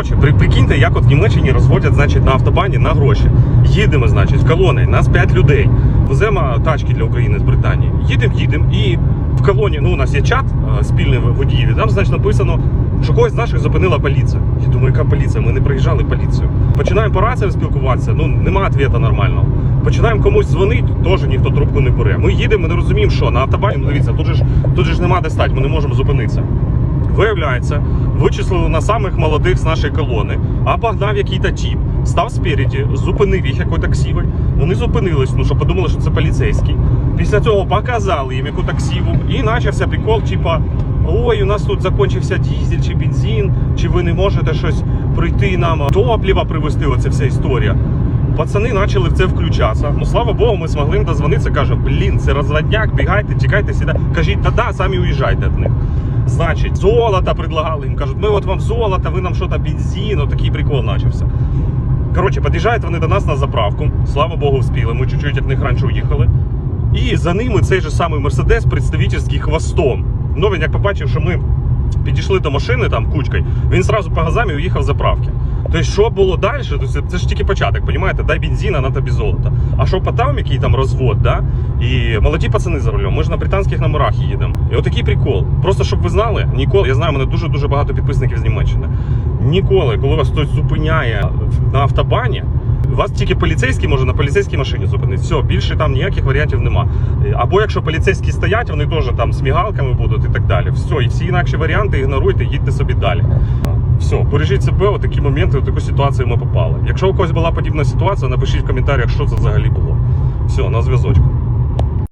Коротше, при, прикиньте, як от в Німеччині розводять значить, на автобані на гроші. Їдемо, значить, колони, нас 5 людей. Веземо тачки для України з Британії. Їдемо, їдемо, і в колоні, ну у нас є чат е, спільний водіїв, там, значить, написано, що когось з наших зупинила поліція. Я думаю, яка поліція? Ми не приїжджали поліцію. Починаємо по раціям спілкуватися, ну нема відповіді нормального. Починаємо комусь дзвонити, теж ніхто трубку не бере. Ми їдемо, ми не розуміємо, що на автобані, ну дивіться, тут же ж тут же ж нема де стати, ми не можемо зупинитися. Виявляється, вичислили на самих молодих з нашої колони, а погнав який-то тіп, став спереді, зупинив їх якось таксівий. Вони зупинились, ну що подумали, що це поліцейський. Після цього показали їм яку таксіву, і почався прикол, типа. Ой, у нас тут закінчився дізель чи бензин, чи ви не можете щось прийти нам топлива привезти, оця вся історія. Пацани почали в це включатися. Ну слава Богу, ми змогли їм дозвонитися. Каже, блін, це розводняк, бігайте, тікайте сюди. Кажіть, да-да, самі уїжджайте від них. Значить, золото предлагали їм. Кажуть, ми от вам золото, ви нам що то бензин, такий прикол почався. Коротше, під'їжджають вони до нас на заправку. Слава Богу, вспіли. Ми чуть-чуть від них раніше уїхали. І за ними цей же самий Мерседес представительський хвостом. Ну він як побачив, що ми підійшли до машини там кучкою, він одразу по газам і уїхав з заправки. Тобто, що було далі, то це, ж тільки початок, розумієте? Дай бензина, на тобі золото. А що по там, який там розвод, да? І молоді пацани за рулем, ми ж на британських номерах їдемо. І отакий прикол. Просто щоб ви знали, ніколи, я знаю, мене дуже-дуже багато підписників з Німеччини. Ніколи, коли вас хтось зупиняє на автобані, вас тільки поліцейський може на поліцейській машині зупинити. Все, більше там ніяких варіантів нема. Або якщо поліцейські стоять, вони теж там з мігалками будуть і так далі. Все, і всі інакші варіанти ігноруйте, їдьте собі далі. Все, бережіть себе, у такі моменти, у таку ситуацію ми попали. Якщо у когось була подібна ситуація, напишіть в коментарях, що це взагалі було. Все, на зв'язочку.